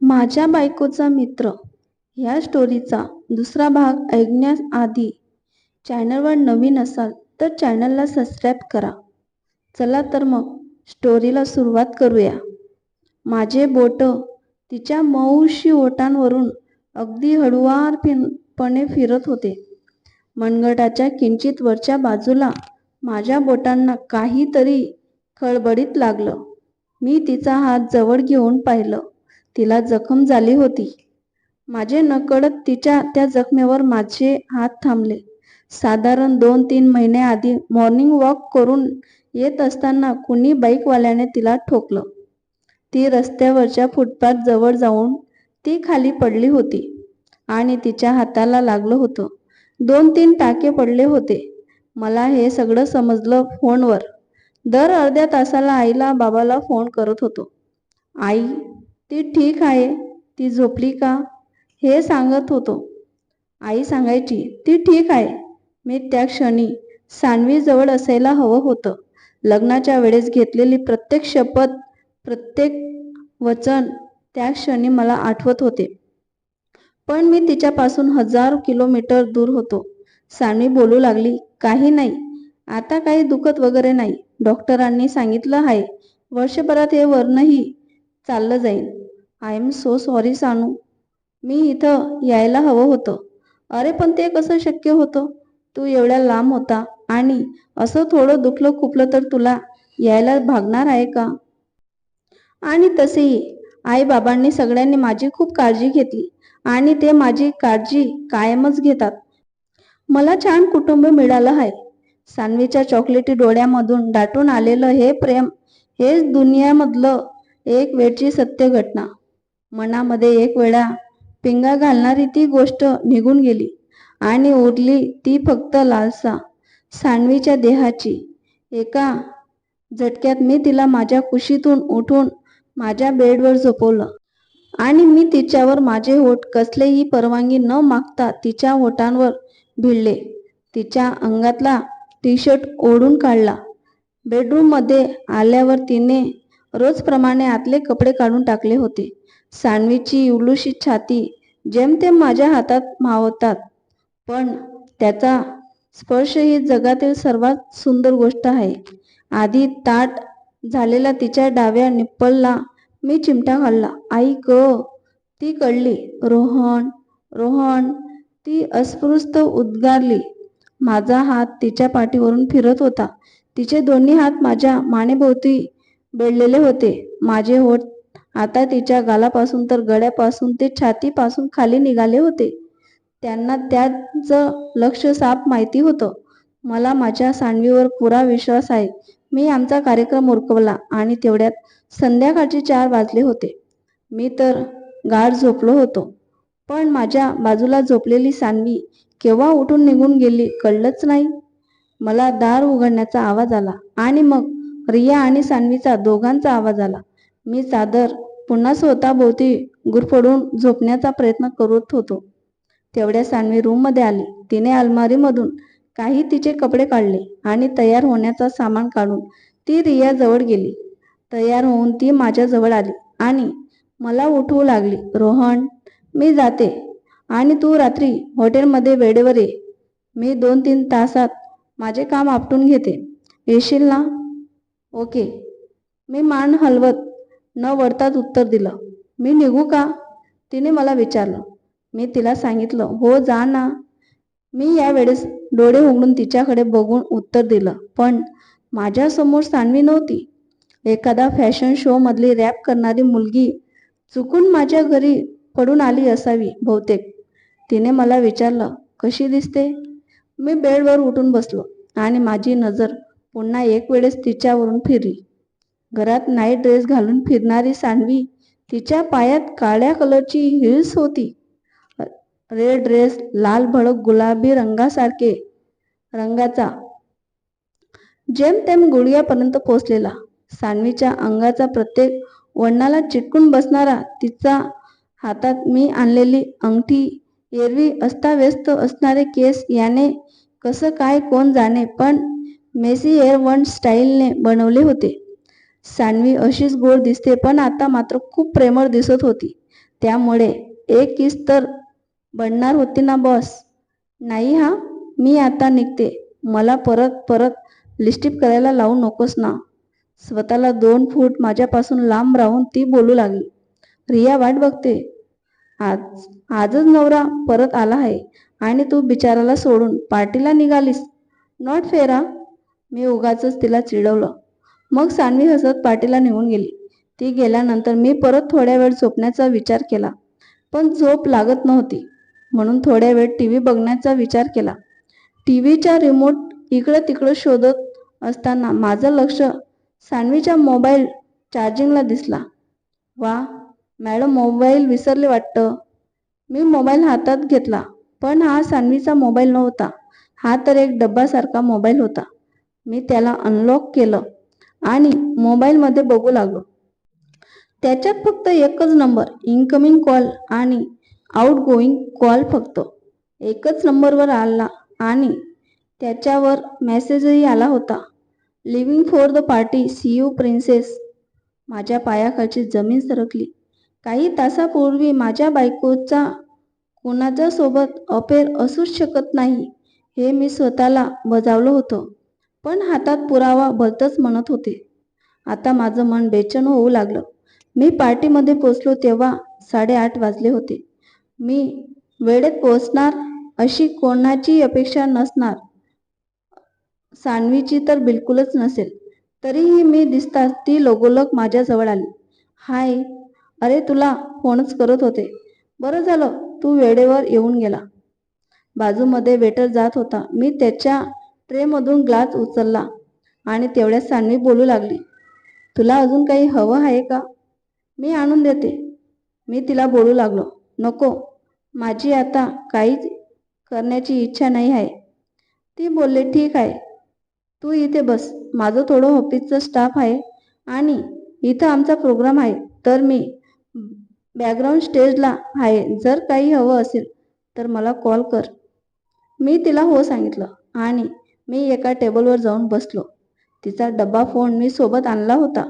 माझ्या बायकोचा मित्र. ह्या स्टोरीचा दुसरा भाग ऐकण्याआधी चॅनलवर नवीन असाल तर चॅनलला सबस्क्राईब करा. चला तर मग स्टोरीला सुरुवात करूया. माझे बोट तिच्या मऊशी ओटांवरून अगदी हळुवार हळुवारपणे फिरत होते. मनगटाच्या किंचित वरच्या बाजूला माझ्या बोटांना काहीतरी खळबळीत लागलं. मी तिचा हात जवळ घेऊन पाहिलं. तिला जखम झाली होती. माझे नकळत तिच्या त्या जखमेवर माझे हात थांबले. साधारण दोन तीन महिन्याआधी मॉर्निंग वॉक करून येत असताना कुणी बाईकवाल्याने तिला ठोकलं. ती रस्त्यावरच्या फुटपाथ जवळ जाऊन ती खाली पडली होती आणि तिच्या हाताला लागलं होतं. दोन तीन टाके पडले होते. मला हे सगळं समजलं फोनवर. दर अर्ध्या तासाला आईला बाबाला फोन करत होतो. आई ती ठीक आहे ती झोपली का? हे सांगत होतो. आई सांगायची ती ठीक आहे. मी त्या क्षणी सानवीजवळ असायला हवं होतं. लग्नाच्या वेळेस घेतलेली प्रत्येक शपथ प्रत्येक वचन त्या क्षणी मला आठवत होते. पण मी तिच्यापासून हजार किलोमीटर दूर होतो. सानवी बोलू लागली काही नाही. आता काही दुखत वगैरे नाही. डॉक्टरांनी सांगितलं आहे. वर्षभरात हे वर्णही चाललं जाईल. I am so sorry Sanu. मी इथं यायला हवं होतं. अरे पण ते कसं शक्य होतं? तू एवढ्या लांब होता. आणि असं थोडं दुखलं खुपलं तर तुला यायला भागणार आहे का? आणि तसेही आई बाबांनी सगळ्यांनी माझी खूप काळजी घेतली. आणि ते माझी काळजी कायमच घेतात. मला छान कुटुंब मिळालं आहे. सानवीच्या चॉकलेटी डोळ्यामधून दाटून आलेलं हे प्रेम हेच दुनियामधलं एक वेळची सत्य घटना. मनामध्ये एक वेळा पिंगा घालणारी ती गोष्ट निघून गेली आणि उरली ती फक्त लालसा सानवीच्या देहाची. एका झटक्यात मी तिला माझ्या कुशीतून उठून माझ्या बेडवर झोपवलं आणि मी तिच्यावर माझे होठ कसलेही परवानगी न मागता तिच्या होठांवर भिडले. तिच्या अंगातला टी शर्ट ओढून काढला. बेडरूममध्ये आल्यावर तिने रोजप्रमाणे आतले कपडे काढून टाकले होते. सानवीची उलुशी छाती जेमतेम माझ्या हातात मावतात. पण त्याचा स्पर्श ही जगातील सर्वात सुंदर गोष्ट आहे. आधी ताट झालेला तिच्या डाव्या निप्पलला मी चिमटा घालला. आई ग ती कळली. रोहन रोहन ती अस्पृस्त उद्गारली. माझा हात तिच्या पाठीवरून फिरत होता. तिचे दोन्ही हात माझ्या मानेभोवती बेडलेले होते. माझे होठ आता तिच्या गालापासून तर गळ्यापासून ते छातीपासून खाली निघाले होते. त्यांना त्याचं लक्ष साप माहिती होतं. मला माझ्या सांडवीवर पुरा विश्वास आहे. मी आमचा कार्यक्रम उरकवला आणि तेवढ्यात संध्याकाळचे चार वाजले होते. मी तर गाढ झोपलो होतो. पण माझ्या बाजूला झोपलेली सानवी केव्हा उठून निघून गेली कळलंच नाही. मला दार उघडण्याचा आवाज आला आणि मग रिया आणि सानवीचा दोघांचा आवाज आला. मी चादर पुन्हा स्वतःभोवती गुरफडून झोपण्याचा प्रयत्न करत होतो. तेवढ्या सानवी रूममध्ये आली. तिने अलमारीमधून काही तिचे कपडे काढले आणि तयार होण्याचा सामान काढून ती रिया जवळ गेली. तयार होऊन ती माझ्याजवळ आली आणि मला उठवू लागली. रोहन मी जाते आणि तू रात्री हॉटेलमध्ये वेळेवर ये. मी दोन तीन तासात माझे काम आपटून घेते. येशील ना? ओके. मी मान हलवत न वळताच उत्तर दिलं. मी निघू का? तिने मला विचारलं. मी तिला सांगितलं हो जा ना. मी यावेळेस डोळे उघडून तिच्याकडे बघून उत्तर दिलं पण माझ्यासमोर सानवी नव्हती. एखादा फॅशन शो मधली रॅप करणारी मुलगी चुकून माझ्या घरी पडून आली असावी बहुतेक. तिने मला विचारलं कशी दिसते? मी बेडवर उठून बसलो आणि माझी नजर पुन्हा एक वेळेस तिच्यावरून फिरली. घरात नाईट ड्रेस घालून फिरणारी सांडवी तिच्या पायात काळ्या कलरची हिल्स होती. रेड ड्रेस लाल भडक गुलाबी रंगासारखे रंगाचा. जेमतेम गुडघ्यापर्यंत पोचलेला सानवीच्या अंगाचा प्रत्येक वडणाला चिटकून बसणारा तिचा हातात मी आणलेली अंगठी एरवी अस्ताव्यस्त असणारे केस याने कसं काय कोण जाणे पण मेसी हेअर वन स्टाईलने बनवले होते. सानवी अशीच गोड दिसते पण आता मात्र खूप प्रेमळ दिसत होती. त्यामुळे एक किस तर बनणार होती ना बॉस? नाही हा मी आता निघते. मला परत परत लिस्टिप करायला लावू नकोस ना. स्वतःला दोन फूट माझ्यापासून लांब राहून ती बोलू लागली. रिया वाट बघते. आज आजच नवरा परत आला आहे आणि तू बिचाराला सोडून पार्टीला निघालीस. नॉट फेरा मी उगाच तिला चिडवलं. मग सानवी हसत पाटीला निघून गेली. ती गेल्यानंतर मी परत थोड्या वेळ झोपण्याचा विचार केला. पण झोप लागत नव्हती. म्हणून थोड्या वेळ टी व्ही बघण्याचा विचार केला. टी व्हीच्या रिमोट इकडं तिकडं शोधत असताना माझं लक्ष सानवीच्या मोबाईल चार्जिंगला दिसला. वा मॅडम मोबाईल विसरले वाटतं. मी मोबाईल हातात घेतला. पण हा सानवीचा मोबाईल नव्हता. हा तर एक डब्बासारखा मोबाईल होता. मी त्याला अनलॉक केलं आणि मोबाईलमध्ये बघू लागलो. त्याच्यात फक्त एकच नंबर इनकमिंग कॉल आणि आउट गोईंग कॉल फक्त. एकच नंबरवर आला आणि त्याच्यावर मेसेजही आला होता. Leaving for the party see you princess माझ्या पायाखालची जमीन सरकली. काही तासापूर्वी माझ्या बायकोचा कोणाच्या सोबत अफेअर असूच शकत नाही हे मी स्वतःला बजावलं होतं. पण हातात पुरावा भलतंच म्हणत होते. आता माझं मन बेचन होऊ लागलं. मी पार्टीमध्ये पोचलो तेव्हा साडेआठ वाजले होते. मी वेळेत पोचणार अशी कोणाची अपेक्षा नसणार. सानवीची तर बिलकुलच नसेल. तरीही मी दिसताच ती लगोलग माझ्याजवळ आली. हाय अरे तुला फोनच करत होते. बरं झालं तू वेळेवर येऊन गेला. बाजूमध्ये वेटर जात होता. मी त्याच्या ट्रेमधून ग्लास उचलला आणि तेवढ्यात सान्वी बोलू लागली तुला अजून काही हवं आहे का? मी आणून देते. मी तिला बोलू लागलो नको माझी आता काहीच करण्याची इच्छा नाही आहे. ती बोलले ठीक आहे तू इथे बस माझं थोडं ऑफिसचं स्टाफ आहे आणि इथं आमचा प्रोग्राम आहे तर मी बॅकग्राऊंड स्टेजला आहे जर काही हवं असेल तर मला कॉल कर. मी तिला हो सांगितलं आणि मी एका टेबलवर जाऊन बसलो. तिचा डब्बा फोन मी सोबत आणला होता.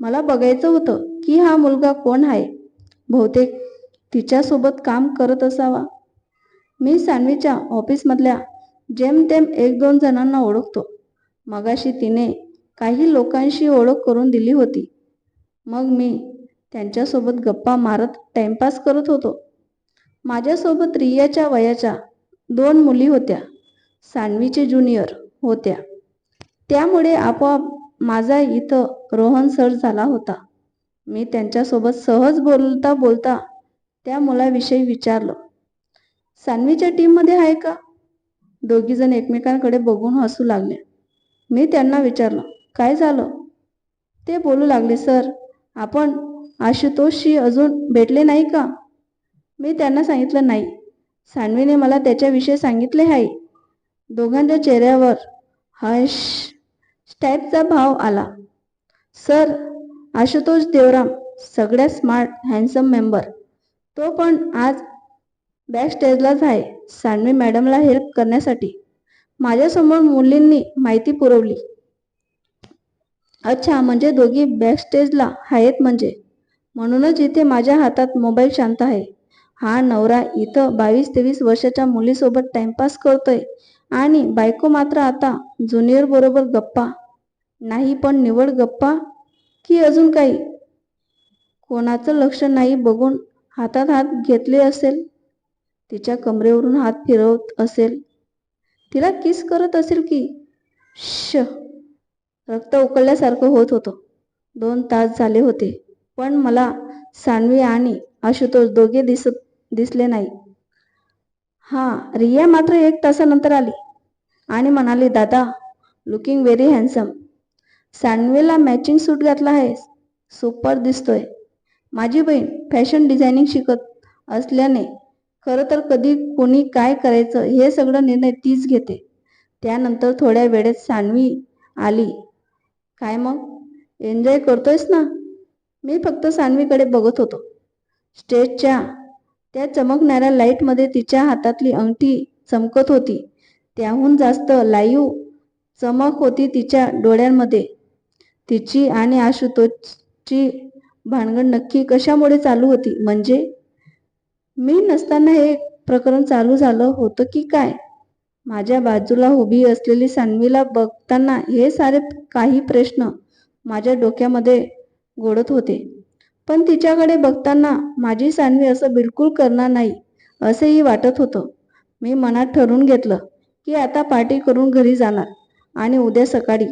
मला बघायचं होतं की हा मुलगा कोण आहे? बहुतेक तिच्यासोबत काम करत असावा. मी सानवीच्या ऑफिसमधल्या जेमतेम एक दोन जणांना ओळखतो. मगाशी तिने काही लोकांशी ओळख करून दिली होती. मग मी त्यांच्यासोबत गप्पा मारत टाइमपास करत होतो. माझ्यासोबत रियाच्या वयाच्या दोन मुली होत्या. सानवीचे ज्युनियर होत्या. त्यामुळे आपोआप माझा इथं रोहन सर झाला होता. मी त्यांच्यासोबत सहज बोलता बोलता त्या मुलाविषयी विचारलं. सानवीच्या टीममध्ये आहे का? दोघीजण एकमेकांकडे बघून हसू लागले. मी त्यांना विचारलं काय झालं? ते बोलू लागले सर आपण आशुतोषशी अजून भेटले नाही का? मी त्यांना सांगितलं नाही. सानवीने मला त्याच्याविषयी सांगितले आहे. दोघांच्या चेहऱ्यावर हर्ष स्टॅपचा भाव आला. सर आशुतोष देवराम सगळ्यात स्मार्ट हँडसम मेंबर. तो पण आज बॅक स्टेजलाच आहे सानवी मॅडमला हेल्प करण्यासाठी. माझ्यासमोर मुलींनी माहिती पुरवली. अच्छा म्हणजे दोघी बॅक स्टेजला आहेत म्हणजे. म्हणूनच इथे माझ्या हातात मोबाईल शांत आहे. हा नवरा इथं बावीस तेवीस वर्षाच्या मुलीसोबत टाइमपास करतोय. आणि बायको मात्र आता ज्युनियर बरोबर गप्पा. नाही पण निवड गप्पा की अजून काही? कोणाचं लक्ष नाही बघून हातात हात घेतले असेल? तिच्या कमरेवरून हात फिरवत असेल? तिला किस करत असेल की? श रक्त उकळल्यासारखं होत होतं. दोन तास झाले होते पण मला सानवी आणि आशुतोष दोघे दिसत दिसले नाही. हा रिया मात्र एक तासानंतर आली आणि म्हणाली दादा लुकिंग व्हेरी हँडसम सान्वीला मॅचिंग सूट घातला आहे. सुपर दिसतोय. माझी बहीण फॅशन डिझायनिंग शिकत असल्याने खरं तर कधी कोणी काय करायचं हे सगळं निर्णय तीच घेते. त्यानंतर थोड्या वेळेत सानवी आली. काय मग? एन्जॉय करतोयस ना? मी फक्त सानवीकडे बघत होतो. स्टेजच्या त्या चमकणाऱ्या लाईटमध्ये तिच्या हातातली अंगठी चमकत होती. त्याहून जास्त लाईव चमक होती तिच्या डोळ्यांमध्ये. तिची आणि आशुतोषची भानगड नक्की कशामुळे चालू होती? म्हणजे मी नसताना हे प्रकरण चालू झालं होतं की काय? माझ्या बाजूला उभी असलेली सान्वीला बघताना हे सारे काही प्रश्न माझ्या डोक्यामध्ये गोडत होते. पण तिच्याकडे बघताना माझी सानवी असं बिलकुल करणार नाही असेही वाटत होतं. मी मनात ठरवून घेतलं की आता पार्टी करून घरी जाणार आणि उद्या सकाळी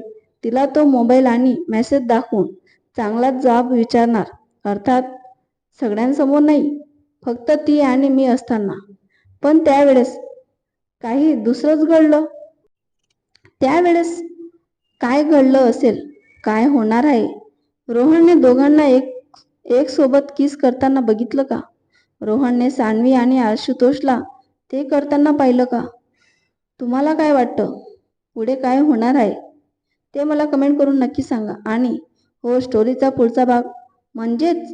तिला तो मोबाईल आणि मेसेज दाखवून चांगला जाब विचारणार. अर्थात सगळ्यांसमोर नाही फक्त ती आणि मी असताना. पण त्यावेळेस काही दुसरंच घडलं? त्यावेळेस काय घडलं असेल? काय होणार आहे? रोहनने दोघांना एक एक सोबत किस करताना बघितलं का? रोहनने सानवी आणि आशुतोषला ते करताना पाहिलं का? तुम्हाला काय वाटतं? पुढे काय होणार आहे? ते मला कमेंट करून नक्की सांगा. आणि हो स्टोरीचा पुढचा भाग म्हणजेच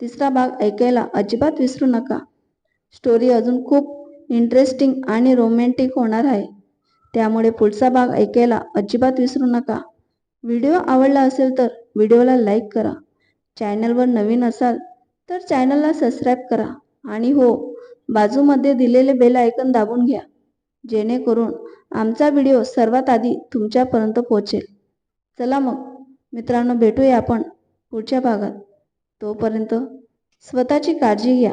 तिसरा भाग ऐकायला अजिबात विसरू नका. स्टोरी अजून खूप इंटरेस्टिंग आणि रोमॅन्टिक होणार आहे. त्यामुळे पुढचा भाग ऐकायला अजिबात विसरू नका. व्हिडिओ आवडला असेल तर व्हिडिओला लाईक करा. चॅनलवर नवीन असाल तर चॅनलला सबस्क्राईब करा आणि हो बाजूमध्ये दिलेले बेल आयकन दाबून घ्या जेणेकरून आमचा व्हिडिओ सर्वात आधी तुमच्यापर्यंत पोहोचेल. चला मग मित्रांनो भेटूया आपण पुढच्या भागात. तोपर्यंत स्वतःची काळजी घ्या.